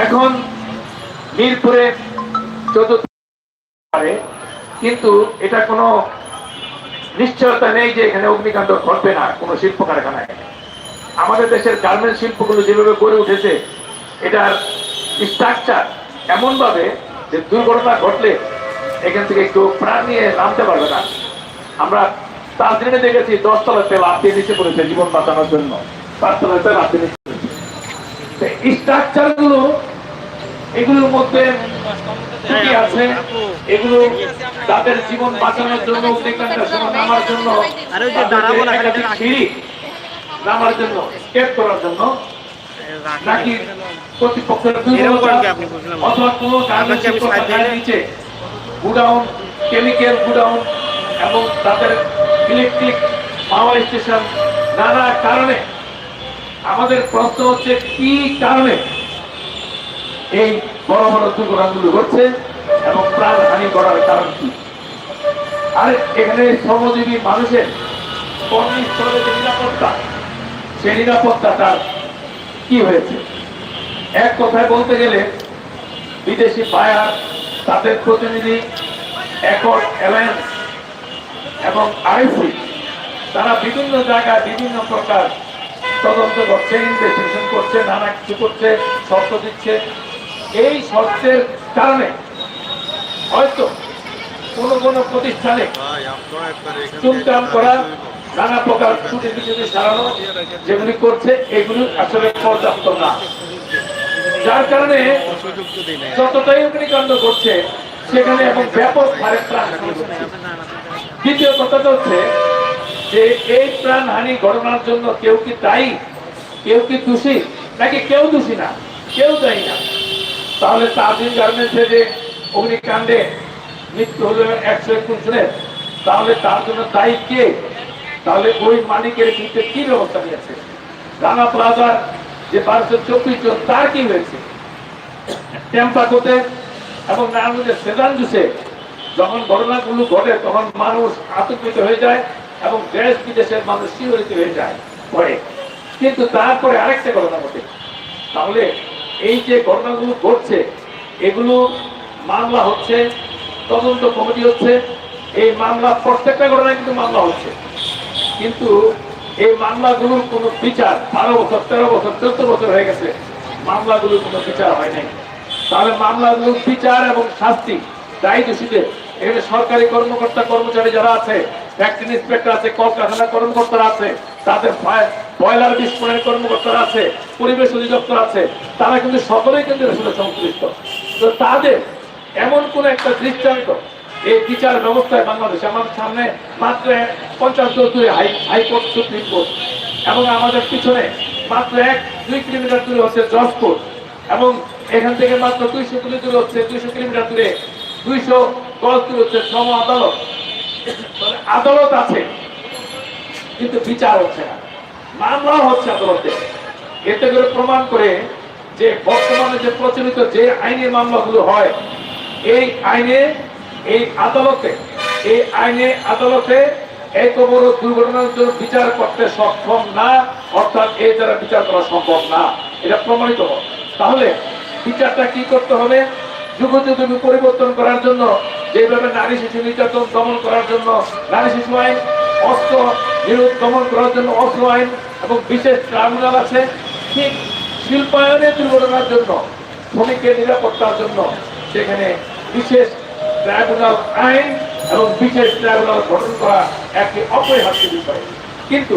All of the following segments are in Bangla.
এখন মিরপুরে চতুর্থ কিন্তু এটা কোনো নিশ্চয়তা নেই যে এখানে অগ্নিকাণ্ড ঘটবে না কোনো শিল্প কারখানায় আমাদের দেশের গার্মেন্ট শিল্পগুলো যেভাবে গড়ে উঠেছে, এটার স্ট্রাকচার এমনভাবে যে দুর্ঘটনা ঘটলে এখান থেকে কেউ প্রাণ নিয়ে নামতে পারবে না। আমরা তার দিনে দেখেছি দশতলাতে লাভ দিয়ে নিচে পড়েছে জীবন বাঁচানোর জন্য। পাঁচতলাতে লাভ দিয়ে নিচে পড়েছে স্ট্রাকচারগুলো এগুলোর মধ্যে ত্রুটি আছে? এগুলো তাদের জীবন বাঁচানোর জন্য নামার জন্য। সিঁড়ি নামার জন্য স্টেপ করার জন্য। নাকি কর্তৃপক্ষের। অথবা কোনো নিচে গুডাউন কেমিক্যাল গুডাউন এবং তাদের ইলেকট্রিক পাওয়ার স্টেশন নানা কারণে আমাদের প্রশ্ন হচ্ছে, কি কারণে এই বড় বড় দুর্ঘটনাগুলো ঘটছে এবং প্রাণহানি করার কারণ কি? আর, এখানে শ্রমজীবী মানুষের কর্মস্থলে যে নিরাপত্তা, সেই নিরাপত্তাটার কি হয়েছে? এক কথায় বলতে গেলে, বিদেশি বায়ার, তাদের প্রতিনিধি একট অ্যালায়েন্স এবং আইসি তারা বিভিন্ন জায়গায় বিভিন্ন প্রকার তদন্ত করছে ইনভেস্টিগেশন করছে নানা কিছু করছে শর্ত দিচ্ছে। এই শর্তের কারণে হয়তো কোনো কোনো প্রতিষ্ঠানে চুমচাম করা নানা প্রকার ছুটি বিচ্ছুটি সারানো যেগুলি করছে এগুলি আসলে পর্যাপ্ত না। যার কারণে যতটাই অগ্নিকাণ্ড করছে সেখানে এবং ব্যাপক হারে প্রাণ দ্বিতীয় কথাটা হচ্ছে যে এই প্রাণহানি ঘটনার জন্য কেউ কি দায়ী? কেউ কি দোষী? নাকি কেউ দোষী না? কেউ দায়ী না। তাহলে তাজিম গার্মেন্টসে যে অগ্নিকাণ্ডে মৃত্যু হলো একশো একুশ জনের, তাহলে তার জন্য দায়ী কে? তাহলে ওই মালিকের বিরুদ্ধে কি ব্যবস্থা নিয়েছে? রানা প্লাজার যে বারোশো চব্বিশ জন, তার কি হয়েছে? টেম্পাকোতে এবং নারায়ণগঞ্জের সেদান জুসে যখন ঘটনাগুলো ঘটে, তখন মানুষ আতঙ্কিত হয়ে যায়। এবং দেশ বিদেশের মানুষ শিহরিত হয়ে যায় পরে কিন্তু তারপরে আরেকটা ঘটনা ঘটে। তাহলে এই যে ঘটনাগুলো ঘটছে, এগুলো মামলা হচ্ছে, তদন্ত কমিটি হচ্ছে, এই মামলা প্রত্যেকটা ঘটনায় কিন্তু মামলা হচ্ছে। কিন্তু এই মামলাগুলোর কোনো বিচার বারো বছর, তেরো বছর, চোদ্দ বছর হয়ে গেছে, মামলাগুলোর কোনো বিচার হয় নাই। তাহলে মামলাগুলোর বিচার এবং শাস্তি দায়ী দোষীদের, এখানে সরকারি কর্মকর্তা, কর্মচারী যারা আছে ফ্যাক্টরি ইন্সপেক্টর আছে কলকারখানা কর্মকর্তারা আছে, তাদের বয়লার বিস্ফোরণের কর্মকর্তারা আছে, পরিবেশ অধিদপ্তর আছে, তারা কিন্তু সকলেই কিন্তু সংশ্লিষ্ট। তো তাদের এমন কোন একটা দৃষ্টান্ত, এই বিচার ব্যবস্থায় বাংলাদেশ আমাদের সামনে মাত্র পঞ্চাশ দূরে হাই হাইকোর্ট, সুপ্রিম কোর্ট, এবং আমাদের পিছনে মাত্র এক দুই কিলোমিটার দূরে হচ্ছে জজ এবং এখান থেকে মাত্র দুইশো কিলো দূরে হচ্ছে দুইশো কিলোমিটার দূরে দুইশো গজ দূরে হচ্ছে শ্রম আদালত আদালত আছে, কিন্তু বিচার হচ্ছে না। মামলা হচ্ছে আদালতে। এতে করে প্রমাণ করে যে বর্তমানে যে প্রচলিত যে আইনের মামলাগুলো হয়, এই আইনে, এই আদালতে, এই আইনে আদালতে এত বড় দুর্ঘটনার জন্য বিচার করতে সক্ষম না, অর্থাৎ এই দ্বারা বিচার করা সম্ভব না। এটা প্রমাণিত তাহলে বিচারটা কি করতে হবে? যুগ যুগে পরিবর্তন করার জন্য যেভাবে নারী শিশু নির্যাতন দমন করার জন্য, নারী শিশু আইন, অস্ত্র নিরোধ দমন করার জন্য অস্ত্র আইন এবং বিশেষ ট্রাইব্যুনাল আছে, ঠিক শিল্পায়নে দুর্ঘটনার জন্য শ্রমিকের নিরাপত্তার জন্য সেখানে বিশেষ ট্রাইব্যুনাল আইন এবং বিশেষ ট্রাইব্যুনাল গঠন করা একটি অপরিহার্য বিষয়। কিন্তু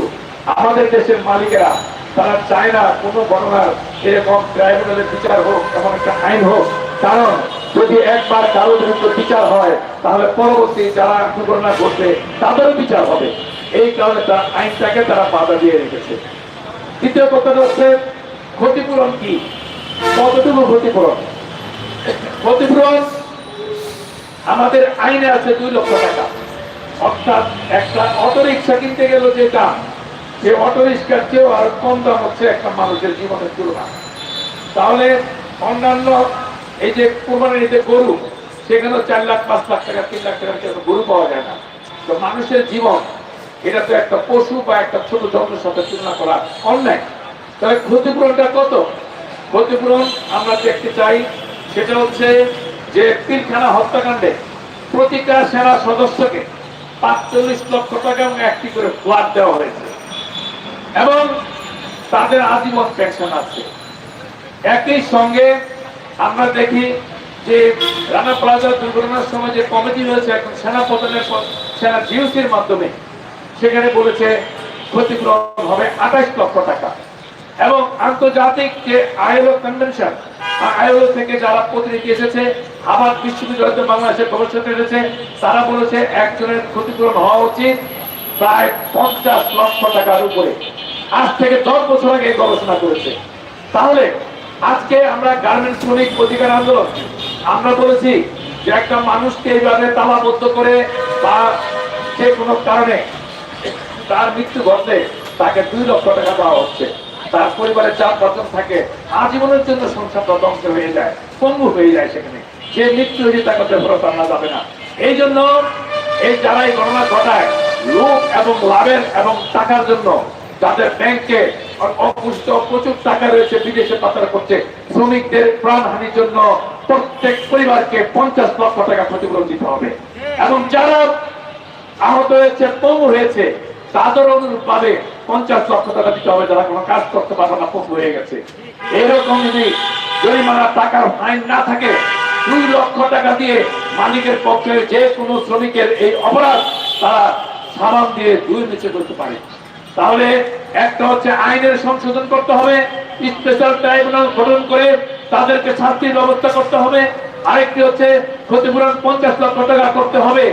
আমাদের দেশের মালিকেরা, তারা চায় না কোনো গণনার এরকম ট্রাইব্যুনালের বিচার হোক, এমন একটা আইন হোক। কারণ যদি একবার কারও বিরুদ্ধে বিচার হয়, তাহলে পরবর্তী যারা দুর্ঘটনা ঘটবে, তাদেরও বিচার হবে। এই কারণে তারা আইনটাকে তারা বাধা দিয়ে রেখেছে। দ্বিতীয় কথাটা হচ্ছে, ক্ষতিপূরণ কি? কতটুকু ক্ষতিপূরণ? ক্ষতিপূরণ আমাদের আইনে আছে দুই লক্ষ টাকা। অর্থাৎ একটা অটো রিক্সা কিনতে গেল যে দাম, সে অটো রিক্সার চেয়েও আর কম দাম হচ্ছে একটা মানুষের জীবনের তুলনা তাহলে অন্যান্য এই যে কোরবানির এই যে গরু, সেখানেও চার লাখ, পাঁচ লাখ টাকা, তিন লাখ টাকার গরু পাওয়া যায় না। তো মানুষের জীবন, এটা তো একটা পশু বা একটা ছোট যন্ত্রের সাথে তুলনা করা অন্যায়। তাহলে ক্ষতিপূরণটা কত? ক্ষতিপূরণ আমরা দেখতে চাই, সেটা হচ্ছে যে পিলখানা হত্যাকাণ্ডে প্রতিটা সেনা সদস্যকে পাঁচচল্লিশ লক্ষ টাকা এবং একটি করে ফ্ল্যাট দেওয়া হয়েছে। এবং তাদের আজীবন পেনশন আছে। একই সঙ্গে আমরা দেখি যে রানা প্লাজা দুর্ঘটনার সময় যে কমিটি হয়েছে এখন সেনা পতনের সেনা জিওসির মাধ্যমে, সেখানে বলেছে ক্ষতিপূরণ হবে আঠাশ লক্ষ টাকা। এবং আন্তর্জাতিক যে আইএলও কনভেনশন আইএলও থেকে যারা প্রতিনিধি এসেছে আবার বিশ্ববিদ্যালয় বাংলাদেশের গবেষক এসেছে, তারা বলেছে একজনের ক্ষতিপূরণ হওয়া উচিত প্রায় পঞ্চাশ লক্ষ টাকার উপরে। আজ থেকে দশ বছর আগে গবেষণা করেছে। তাহলে আজকে আমরা গার্মেন্টস শ্রমিক অধিকার আন্দোলন। আমরা বলেছি যে একটা মানুষকে এইভাবে তালাবদ্ধ করে বা যে কোনো কারণে তার মৃত্যু ঘটলে তাকে দুই লক্ষ টাকা দেওয়া হচ্ছে। তার পরিবারে চার পাঁচজন থাকে, আজীবনের জন্য সংসারটা ধ্বংস হয়ে যায়, পঙ্গু হয়ে যায় সেখানে। যে মৃত্যু হয়েছে তাকে তো ফেরত আনা যাবে না। এই জন্য এই যারা এই ঘটনা ঘটায় লোক এবং লাভের এবং টাকার জন্য যাদের ব্যাংকে অপুষ্ট প্রচুর টাকা রয়েছে, বিদেশে পাচার করছে। শ্রমিকদের প্রাণহানির জন্য প্রত্যেক পরিবারকে পঞ্চাশ লক্ষ টাকা ক্ষতিপূরণ দিতে হবে। এবং যারা আহত হয়েছে হয়েছে, তাদের অনুরূপ ভাবে পঞ্চাশ লক্ষ টাকা দিতে হবে। যারা কোনো কাজ করতে না পঙ্গু হয়ে গেছে। এরকম যদি জরিমানা টাকার না থাকে, দুই লক্ষ টাকা দিয়ে মালিকের পক্ষে যে কোনো শ্রমিকের এই অপরাধ তারা সাবান দিয়ে দুই নিচে করতে পারে। তাহলে একটা হচ্ছে আইনের সংশোধন করতে হবে স্পেশাল ট্রাইব্যুনাল গঠন করে তাদেরকে শাস্তির ব্যবস্থা করতে হবে। আরেকটি হচ্ছে ক্ষতিপূরণ পঞ্চাশ লক্ষ টাকা করতে হবে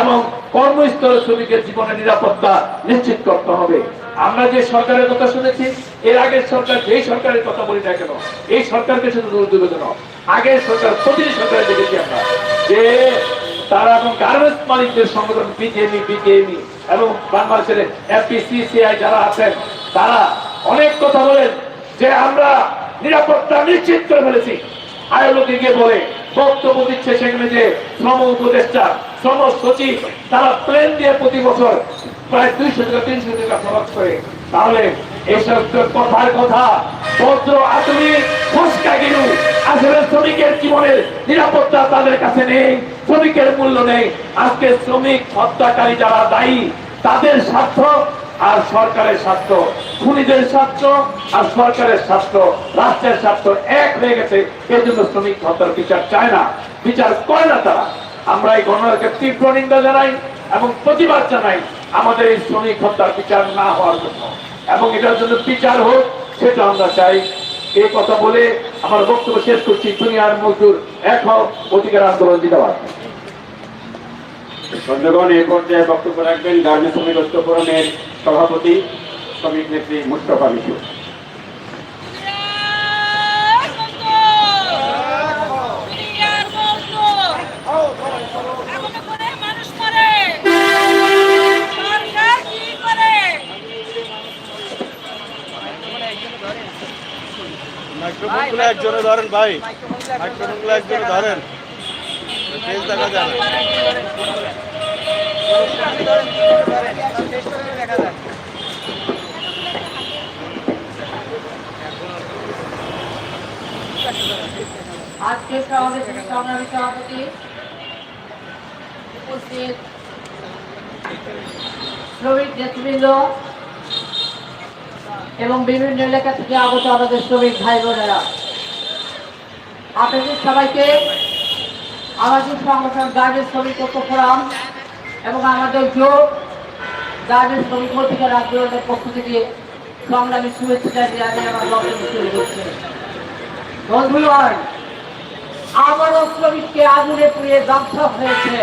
এবং কর্মস্থলে শ্রমিকের জীবনের নিরাপত্তা নিশ্চিত করতে হবে। আমরা যে সরকারের কথা শুনেছি, এর আগের সরকার, যেই সরকারের কথা বলি না কেন, এই সরকারকে শুধু দূর দেবে কেন? আগের সরকার, প্রতিটি সরকারে দেখেছি আমরা যে তারা এবং গার্মেন্টস মালিকদের সংগঠন বিজেপি বিজেপি এবং বাংলাদেশের এফপিসিসিআই যারা আছেন, তারা অনেক কথা বলেন যে আমরা নিরাপত্তা নিশ্চিত করে ফেলেছি। আয়োলোকে গিয়ে বলে বক্তব্য দিচ্ছে সেখানে যে শ্রম উপদেষ্টা, শ্রম সচিব, তারা প্লেন দিয়ে প্রতি বছর প্রায় দুইশো থেকে তিনশো টাকা খরচ করে। তাহলে এইসব তো কথার কথা বজ্র আধুনিক ফুসকা গিরু আসলে শ্রমিকের জীবনের নিরাপত্তা তাদের কাছে নেই, শ্রমিকের মূল্য নেই। আজকে শ্রমিক, হত্যাকারী যারা দায়ী, তাদের স্বার্থ আর সরকারের স্বার্থ। খুনিদের স্বার্থ আর সরকারের স্বার্থ। রাষ্ট্রের স্বার্থ এক হয়ে গেছে। এর জন্য শ্রমিক হত্যার বিচার চায় না। বিচার করে না তারা। আমরা এই ঘটনাকে তীব্র নিন্দা জানাই এবং প্রতিবাদ জানাই আমাদের এই শ্রমিক হত্যার বিচার না হওয়ার জন্য। এবং এটার জন্য বিচার হোক, সেটা আমরা চাই। এই কথা বলে আমার বক্তব্য শেষ করছি, দুনিয়ার মজদুর এক হও, অধিকার আন্দোলন জিন্দাবাদ। বন্ধুগণ, এ পর্যায়ে বক্তব্য রাখবেন গার্মেন্ট শ্রমিক ঐক্য ফোরামের সভাপতি, শ্রমিক নেত্রী মুস্তফা মিশু মানুষ করে সরকার কি করে মাইক্রোফোনগুলো একজনে ধরেন ভাই। একজনে ধরেন। আজকে সমাবেশের সংগ্রামী সভাপতি উপস্থিত শ্রমিক নেতৃবৃন্দ এবং বিভিন্ন এলাকা থেকে আগত আমাদের শ্রমিক ভাই বোনেরা আপনাদের সবাইকে আমাদের সংগঠন গার্মেন্টস শ্রমিক ঐক্য ফোরাম এবং আমাদের যোগ গার্মেন্টস শ্রমিক অধিকার আন্দোলনের পক্ষ থেকে সংগ্রামী শুভেচ্ছা জানিয়ে আমি আমার বক্তব্য শুরু করছি। বন্ধুগণ আবারও শ্রমিককে আগুনে পুড়িয়ে ধ্বংস হয়েছে।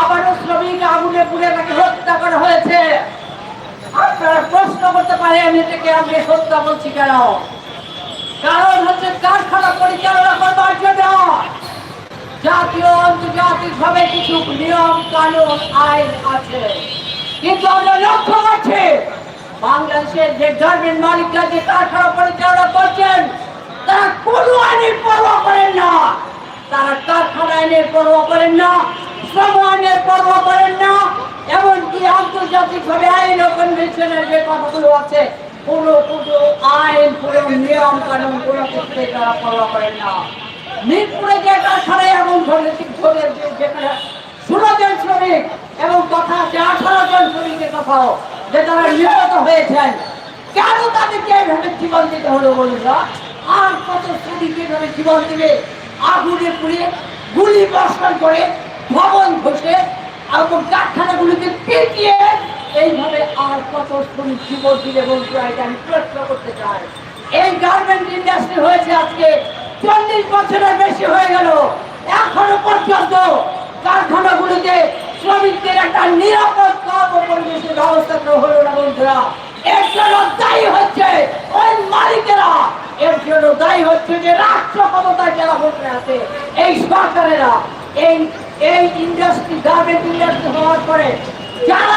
আবারও শ্রমিক আগুনে পুড়ে তাকে হত্যা করা হয়েছে। আপনারা প্রশ্ন করতে পারেন এটাকে আমি হত্যা বলছি কেন? কারণ হচ্ছে কারখানা পরিচালনা করবার জন্য জাতীয় আন্তর্জাতিক ভাবে কিছু নিয়ম, কানুন, আইন আছে। কিন্তু আমরা লক্ষ্য করছি, বাংলাদেশের যে গার্মেন্ট মালিকরা যে কারখানা পরিচালনা করছেন, তারা কোনো আইনের পরোয়া করেন না। তারা কারখানা আইনের পরোয়া করেন না, শ্রম আইনের পরোয়া করেন না, এমনকি আন্তর্জাতিক ভাবে আইন ও কনভেনশনের যে কথাগুলো আছে কোনো কোনো আইন, কোনো নিয়ম কানুন, কোনো কিছুতে তারা ফলো করেন না মিরপুরে যে কারখানা এমন ধরনের ধরে যেখানে ষোলো জন শ্রমিক এবং কথা আছে আঠারো জন শ্রমিকের কথাও যে তারা নিহত হয়েছেন, কেন তাদেরকে এইভাবে জীবন দিতে হলো বলুন? আর কত শ্রমিক এইভাবে জীবন দিবে আগুনে পুড়ে, গুলি বর্ষণ করে, ভবন ঘষে এবং কারখানাগুলিকে পেটিয়ে এইভাবে আর কত শ্রমিক জীবন বন্ধুরা এটা আমি প্রশ্ন করতে চাই। এই গার্মেন্ট ইন্ডাস্ট্রি হয়েছে আজকে চল্লিশ বছরের বেশি হয়ে গেল। এখনও পর্যন্ত কারখানাগুলিতে শ্রমিকদের একটা নিরাপদ কর্ম পরিবেশের ব্যবস্থা হলো না বন্ধুরা। এর জন্য দায়ী হচ্ছে ওই মালিকেরা। এর জন্য দায়ী হচ্ছে যে রাষ্ট্র ক্ষমতায় যারা বসে আছে, এই সরকারেরা। এই এই ইন্ডাস্ট্রি গার্মেন্ট ইন্ডাস্ট্রি হওয়ার পরে যারা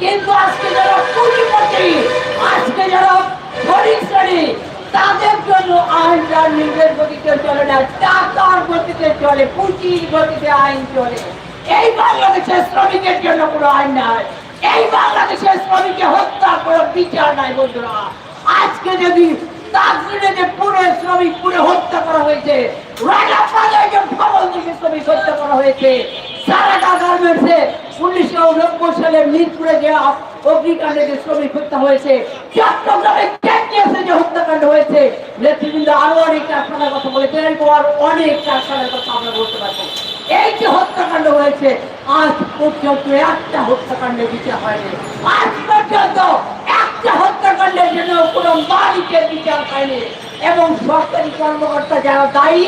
কিন্তু আজকে যারা কুড়িপতি আজকে যারা গরিব শ্রেণি, তাদের জন্য আইন তার নিজের গতিতে চলে না, টাকার গতিতে চলে, পুঁজির গতিতে আইন চলে। এই বাংলাদেশের শ্রমিকের জন্য কোনো আইন নাই। এই বাংলাদেশের শ্রমিককে হত্যা কোনো বিচার নাই, বন্ধুরা। আজকে যদি তাজরিনে যে পুরে শ্রমিক পুরে হত্যা করা হয়েছে রাজা পাজায় যে ভবন থেকে শ্রমিক হত্যা করা হয়েছে, সারাটা গার্মেন্টসে উনিশশো নব্বই সালে মিরপুরে যে অগ্নিকাণ্ডে হয়েছে, চট্টগ্রামে হত্যাকাণ্ড আরও অনেক কথা বলেছেন এরকম হত্যাকাণ্ড একটা হত্যাকাণ্ডের বিচার হয়নি। আজ পর্যন্ত একটা হত্যাকাণ্ডের জন্য কোনো মালিকের বিচার হয়নি এবং সরকারি কর্মকর্তা যারা দায়ী,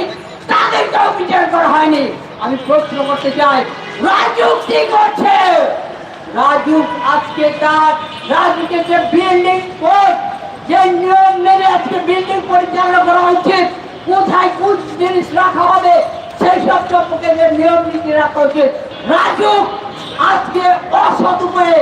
তাদেরকেও বিচার করা হয়নি। আমি প্রশ্ন করতে চাই রাজু কি করছে? রাজু আজকে তার রাজুকে যে বিল্ডিং কোড যে নিয়ম মেনে আজকে বিল্ডিং পরিচালনা করা উচিত কোথায় কোন জিনিস রাখা হবে, সেই সব সম্পর্কে যে নিয়ম নীতি রাখা উচিত রাজু আজকে অসৎ উপায়ে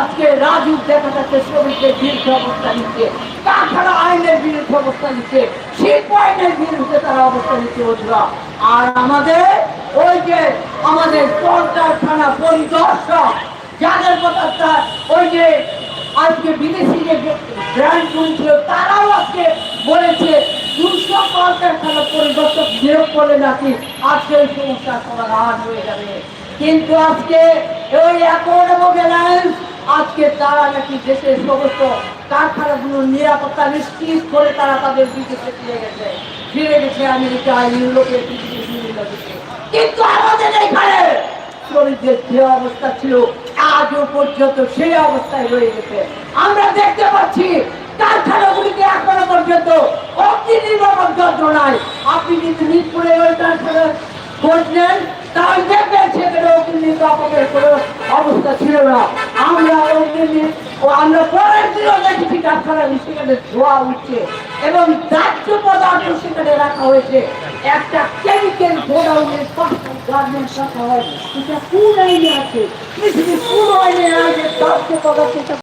আজকে রাজু দেখা যাচ্ছে শ্রমিকদের বিরুদ্ধে অবস্থা নিচ্ছে। কারখানা আইনের বিরুদ্ধে অবস্থা নিচ্ছে। শিল্প আইনের বিরুদ্ধে তারা অবস্থা নিচ্ছে বন্ধুরা। আর আমাদের ওই যে আমাদের কলকারখানা পরিদর্শক যাদের কথা ওই যে আজকে বিদেশি যে ব্র্যান্ড ছিল, তারাও আজকে বলেছে, দুশো কলকারখানা পরিদর্শক নিয়োগ করে নাকি আজকে এই সমস্যার সমাধান হয়ে যাবে। কিন্তু আজকে ওই অ্যাকর্ড এবং আজকে তারা নাকি দেশের সমস্ত কারখানাগুলোর নিরাপত্তা নিশ্চিত করে তারা তাদের বিদেশে ফিরে গেছে। ফিরে গেছে আমেরিকা, ইউরোপে পৃথিবীর বিভিন্ন দেশে কিন্তু আমাদের এখানে শ্রমিকদের যে অবস্থা ছিল, আজও পর্যন্ত সেই অবস্থায় রয়ে গেছে। আমরা দেখতে পাচ্ছি কারখানাগুলিতে এখনও পর্যন্ত অগ্নি নির্বাপক যন্ত্র নাই। আপনি কিন্তু মিরপুরে ওই কারখানা খোঁজ নেন। তাহলে দেখবেন সেখানে অগ্নি নির্বাপকের কোনো অবস্থা ছিল না। আমরা ও আমরা পরের দিনও দেখেছি কারখানা সেখানে ধোয়া উঠছে এবং দাহ্য পদার্থ সেখানে রাখা হয়েছে। একটা কেমিক্যাল গোডাউনের পাঁচটা গার্মেন্টস রাখা হয় এটা কোন আইনে আছে পৃথিবীর কোন আইনে আছে দাহ্য পদার্থ